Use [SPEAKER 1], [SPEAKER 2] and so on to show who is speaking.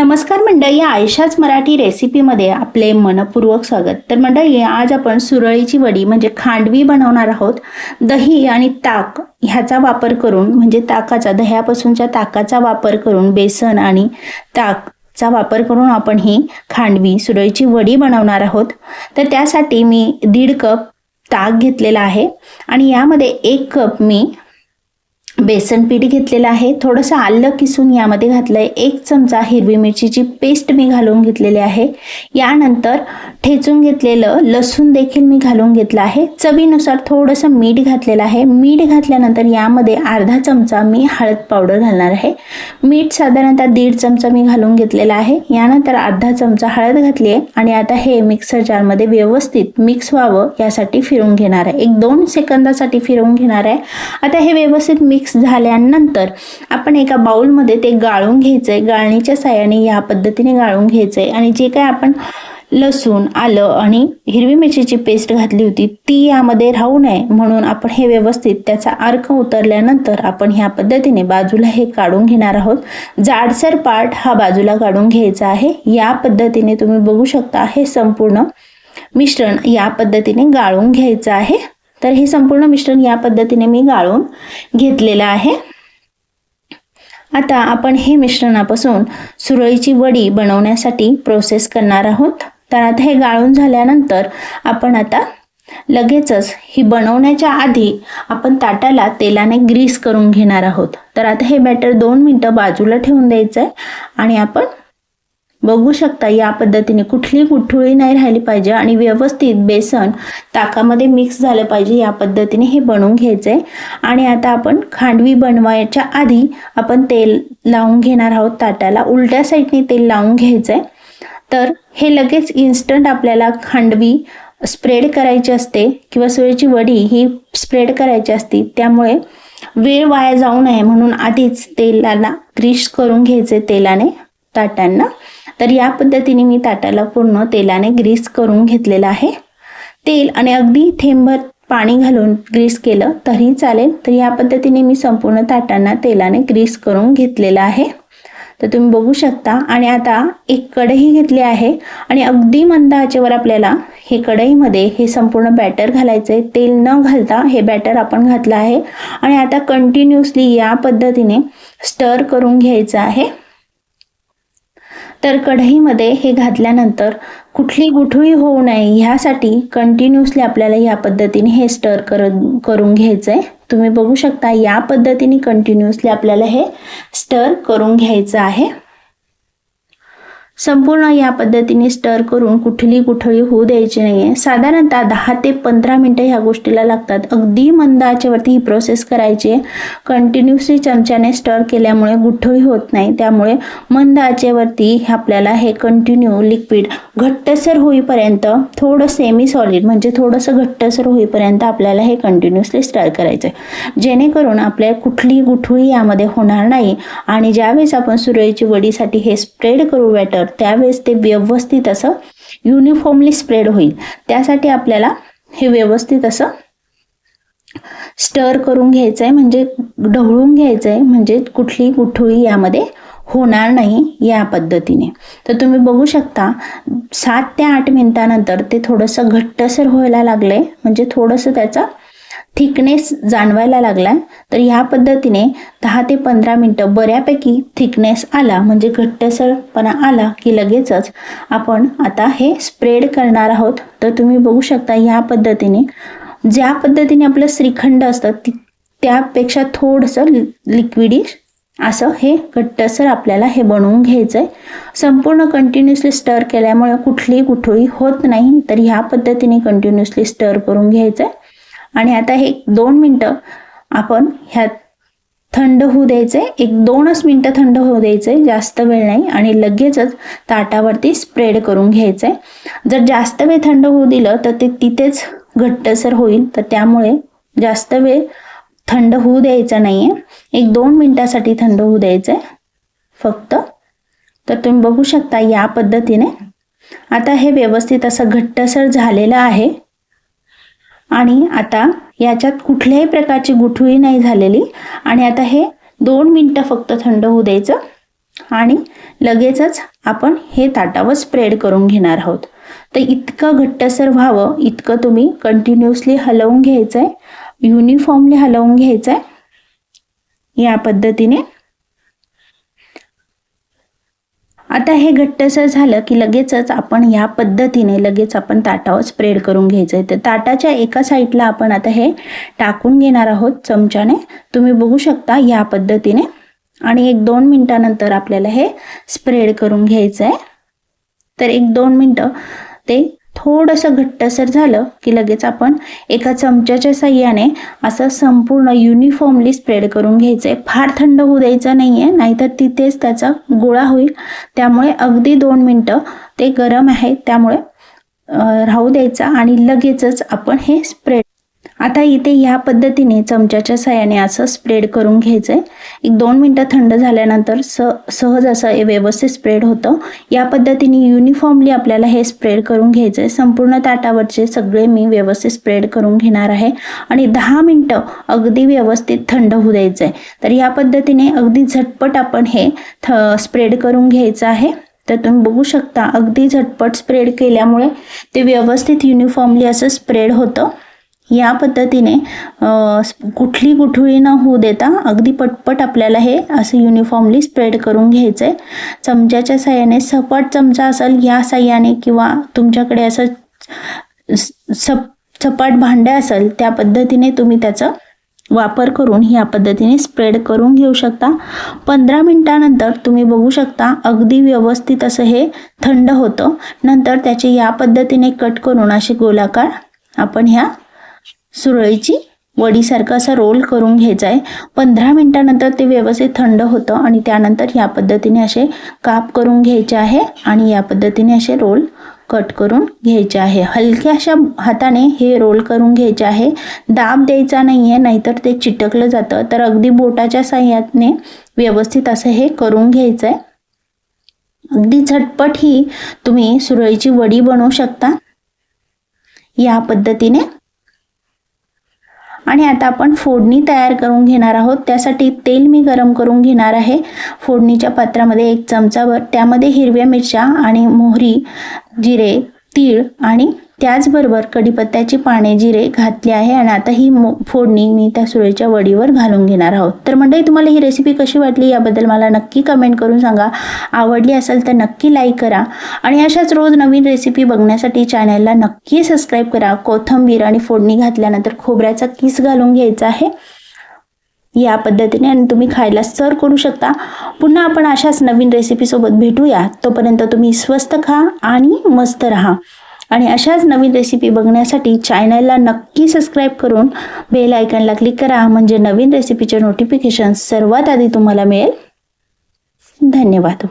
[SPEAKER 1] नमस्कार मंडळी आयशाच मराठी रेसिपीमध्ये आपले मनपूर्वक स्वागत. तर मंडळी आज आपण सुरळीची वडी म्हणजे खांडवी बनवणार आहोत. दही आणि ताक ह्याचा वापर करून म्हणजे ताकाचा दह्यापासूनच्या ताकाचा वापर करून बेसन आणि ताकचा वापर करून आपण ही खांडवी सुरळीची वडी बनवणार आहोत. तर त्यासाठी मी दीड कप ताक घेतलेला आहे. आणि यामध्ये एक कप मी बेसन पीठ घेतलेलं आहे. थोडंसं आलं किसून यामध्ये घातलं आहे एक चमचा हिरवी मिरचीची पेस्ट मी घालून घेतलेली आहे. यानंतर ठेचून घेतलेलं लसूण देखील मी घालून घेतलं आहे. चवीनुसार थोडंसं मीठ घातलेलं आहे. मीठ घातल्यानंतर यामध्ये अर्धा चमचा मी हळद पावडर घालणार आहे. मीठ साधारणतः दीड चमचा मी घालून घेतलेला आहे. यानंतर अर्धा चमचा हळद घातली आहे आणि आता हे मिक्सर जारमध्ये व्यवस्थित मिक्स व्हावं यासाठी फिरून घेणार आहे. एक दोन सेकंदासाठी फिरवून घेणार आहे. आता हे व्यवस्थित मिक्स झाल्यानंतर आपण एका बाउलमध्ये ते गाळून घ्यायचं आहे गाळणीच्या साह्याने या पद्धतीने गाळून घ्यायचं आहे आणि जे काय आपण लसूण आलं आणि हिरवी मिरचीची पेस्ट घातली होती ती यामध्ये राहू नये. म्हणून आपण हे व्यवस्थित त्याचा अर्क उतरल्यानंतर आपण ह्या पद्धतीने बाजूला हे काढून घेणार आहोत. जाडसर पार्ट हा बाजूला काढून घ्यायचा आहे. या पद्धतीने तुम्ही बघू शकता हे संपूर्ण मिश्रण या पद्धतीने गाळून घ्यायचं आहे. तर हे संपूर्ण मिश्रण या पद्धतीने मी गाळून घेतलेलं आहे. आता आपण हे मिश्रणापासून सुरळीची वडी बनवण्यासाठी प्रोसेस करणार आहोत. तर आता हे गाळून झाल्यानंतर आपण आता लगेचच ही बनवण्याच्या आधी आपण ताटाला तेलाने ग्रीस करून घेणार आहोत. तर आता हे बॅटर दोन मिनटं बाजूला ठेवून द्यायचं आहे आणि आपण बघू शकता या पद्धतीने कुठली गुठळी नाही राहिली पाहिजे आणि व्यवस्थित बेसन ताकामध्ये मिक्स झालं पाहिजे या पद्धतीने हे बनवून घ्यायचं आहे आणि आता आपण खांडवी बनवायच्या आधी आपण तेल लावून घेणार आहोत ताटाला. उलट्या साईडने तेल लावून घ्यायचं आहे तर हे लगेच इन्स्टंट आपल्याला खांडवी स्प्रेड करायची असते किंवा सुरेची वडी ही स्प्रेड करायची असते. त्यामुळे वेळ वाया जाऊ नये म्हणून आधीच तेलाला ग्रीस करून घ्यायचे तेलाने ताटांना. तर या पद्धतीने मी ताटाला पूर्ण तेलाने ग्रीस करून घेतलेलं आहे. तेल आणि अगदी थेंबर पाणी घालून ग्रीस केलं तरी चालेल. तर या पद्धतीने मी संपूर्ण ताटांना तेलाने ग्रीस करून घेतलेलं आहे. तर तुम्ही बघू शकता. आणि आता एक कढई घेतली आहे. आणि अगदी मंद आचेवर आपल्याला हे कढईमध्ये हे संपूर्ण बॅटर घालायचं आहे तेल न घालता हे बॅटर आपण घातलं आहे. आणि आता कंटिन्युअसली या पद्धतीने स्टर करून घ्यायचं आहे. तर कढईमध्ये हे घातल्यानंतर कुठली गुठळी होऊ नये ह्यासाठी कंटिन्युअसली आपल्याला या पद्धतीने हे स्टर कर करून घ्यायचं आहे तुम्ही बघू शकता या पद्धतीने कंटिन्युअसली आपल्याला हे स्टर करून घ्यायचं आहे. संपूर्ण या पद्धतीने स्टर करून कुठली कुठळी होऊ द्यायची नाही आहे साधारणतः दहा ते पंधरा मिनटं ह्या गोष्टीला लागतात. अगदी मंद आचेवरती ही प्रोसेस करायची आहे. कंटिन्युअसली चमच्याने स्टर केल्यामुळे गुठळी होत नाही. त्यामुळे मंद आचेवरती आपल्याला हे कंटिन्यू लिक्विड घट्टसर होईपर्यंत थोडं सेमी सॉलिड म्हणजे थोडंसं घट्टसर होईपर्यंत आपल्याला हे कंटिन्युअसली स्टर करायचं आहे. जेणेकरून आपल्या कुठली गुठळी यामध्ये होणार नाही. आणि ज्यावेळेस आपण सुरळीची वडीसाठी हे स्प्रेड करू बॅटर त्यावेळेस ते व्यवस्थित असं युनिफॉर्मली स्प्रेड होईल. त्यासाठी आपल्याला हे व्यवस्थित असं स्टर करून घ्यायचं आहे म्हणजे ढवळून घ्यायचं आहे म्हणजे कुठली गुठळी यामध्ये होणार नाही या पद्धतीने. तर तुम्ही बघू शकता सात ते आठ मिनिटानंतर ते थोडंसं घट्टसर व्हायला लागलं आहे म्हणजे थोडंसं त्याचा थिकनेस जाणवायला लागला तर ह्या पद्धतीने दहा ते पंधरा मिनटं बऱ्यापैकी थिकनेस आला म्हणजे घट्टसरपणा आला की लगेचच आपण आता हे स्प्रेड करणार आहोत. तर तुम्ही बघू शकता ह्या पद्धतीने ज्या पद्धतीने आपलं श्रीखंड असतं ती त्यापेक्षा थोडंसं लिक्विडिश असं हे घट्टसर आपल्याला हे बनवून घ्यायचं आहे संपूर्ण कंटिन्युअसली स्टर केल्यामुळे कुठलीही गुठळी होत नाही तर ह्या पद्धतीने कंटिन्युअसली स्टर करून घ्यायचं आहे आणि आता हे दोन मिनटं आपण ह्यात थंड होऊ द्यायचे. एक दोनच मिनटं थंड होऊ द्यायचे. जास्त वेळ नाही. आणि लगेचच ताटावरती स्प्रेड करून घ्यायचं. जर जास्त वेळ थंड होऊ दिलं तर ते तिथेच घट्टसर होईल. तर त्यामुळे जास्त वेळ थंड होऊ द्यायचा नाही आहे एक दोन मिनटासाठी थंड होऊ द्यायचं. आहे फक्त. तर तुम्ही बघू शकता या पद्धतीने. आता हे व्यवस्थित असं घट्टसर झालेलं आहे. आणि आता याच्यात कुठल्याही प्रकारची गुठळी नाही झालेली. आणि आता हे दोन मिनटं फक्त थंड होऊ द्यायचं. आणि लगेचच आपण हे ताटावर स्प्रेड करून घेणार आहोत. तर इतकं घट्टसर व्हावं इतकं तुम्ही कंटिन्युअसली हलवून घ्यायचं आहे युनिफॉर्मली हलवून घ्यायचं आहे या पद्धतीने आता हे घट्टसर झालं की लगेचच आपण ह्या पद्धतीने लगेच आपण ताटावर स्प्रेड करून घ्यायचं आहे तर ताटाच्या एका साईडला आपण आता हे टाकून घेणार आहोत चमच्याने. तुम्ही बघू शकता ह्या पद्धतीने. आणि एक दोन मिनटानंतर आपल्याला हे स्प्रेड करून घ्यायचं आहे तर एक दोन मिनटं ते थोडंसं घट्टसर झालं की लगेच आपण एका चमच्याच्या साह्याने असं संपूर्ण युनिफॉर्मली स्प्रेड करून घ्यायचं आहे फार थंड होऊ द्यायचं नाही आहे नाहीतर तिथेच त्याचा गोळा होईल. त्यामुळे अगदी दोन मिनटं ते गरम आहे त्यामुळे राहू द्यायचा आणि लगेचच आपण हे स्प्रेड आता इथे ह्या पद्धतीने चमच्याच्या साह्याने असं स्प्रेड करून घ्यायचं आहे एक दोन मिनटं थंड झाल्यानंतर स सहज असं व्यवस्थित स्प्रेड होतं. या पद्धतीने युनिफॉर्मली आपल्याला हे स्प्रेड करून घ्यायचं आहे संपूर्ण ताटावरचे सगळे मी व्यवस्थित स्प्रेड करून घेणार आहे. आणि दहा मिनटं अगदी व्यवस्थित थंड होऊ द्यायचं आहे तर या पद्धतीने अगदी झटपट आपण हे थ स्प्रेड करून घ्यायचं आहे. तर तुम्ही बघू शकता अगदी झटपट स्प्रेड केल्यामुळे ते व्यवस्थित युनिफॉर्मली असं स्प्रेड होतं. या पद्धतीने कुठली गुठळी न होऊ देता अगदी पटपट आपल्याला हे असं युनिफॉर्मली स्प्रेड करून घ्यायचं आहे चमच्याच्या साह्याने सपाट चमचा असेल या साह्याने किंवा तुमच्याकडे असं सप सपाट भांड्या असेल त्या पद्धतीने तुम्ही त्याचं वापर करून ह्या पद्धतीने स्प्रेड करून घेऊ शकता. पंधरा मिनटानंतर तुम्ही बघू शकता अगदी व्यवस्थित असं हे थंड होतं. नंतर त्याचे या पद्धतीने कट करून असे गोलाकार आपण ह्या सुरळीची वडीसारखं असा रोल करून घ्यायचा आहे पंधरा मिनटानंतर ते व्यवस्थित थंड होतं आणि त्यानंतर या पद्धतीने असे काप करून घ्यायचे आहे आणि या पद्धतीने असे रोल कट करून घ्यायचे आहे. हलक्याशा हाताने हे रोल करून घ्यायचे आहे. दाब द्यायचा नाही आहे नाहीतर ते चिटकलं जातं. तर अगदी बोटाच्या साह्याने व्यवस्थित असं हे करून घ्यायचं आहे अगदी झटपट ही तुम्ही सुरळीची वडी बनवू शकता. या पद्धतीने आणि आता आपण फोडणी तयार करून घेणार आहोत. त्यासाठी तेल मी गरम करून घेणार आहे. फोडणीच्या पात्रामध्ये एक चमचाभर त्यामध्ये हिरव्या मिरच्या आणि मोहरी जिरे तीळ आणि त्याचबरोबर कढीपत्त्याची पाने जिरे घातले आहे आणि आता ही फोडणी मी त्या सुरेच्या वडीवर घालून घेणार आहोत. तर मंडळी तुम्हाला ही रेसिपी कशी वाटली याबद्दल मला नक्की कमेंट करून सांगा. आवडली असेल तर नक्की लाईक करा आणि अशाच रोज नवीन रेसिपी बघण्यासाठी चॅनलला नक्की सबस्क्राईब करा. कोथंबीर आणि फोडणी घातल्यानंतर खोबऱ्याचा किस घालून घ्यायचा आहे. या पद्धतीने आणि तुम्ही खायला सर्व करू शकता. पुन्हा आपण अशाच नवीन रेसिपीसोबत भेटूया. तोपर्यंत तुम्ही स्वस्त खा आणि मस्त राहा. आणि अशाच नवीन रेसिपी बघण्यासाठी चॅनलला नक्की सबस्क्राईब करून बेल आयकनला क्लिक करा. म्हणजे नवीन रेसिपीचे नोटिफिकेशन सर्वात आधी तुम्हाला मिळेल. धन्यवाद.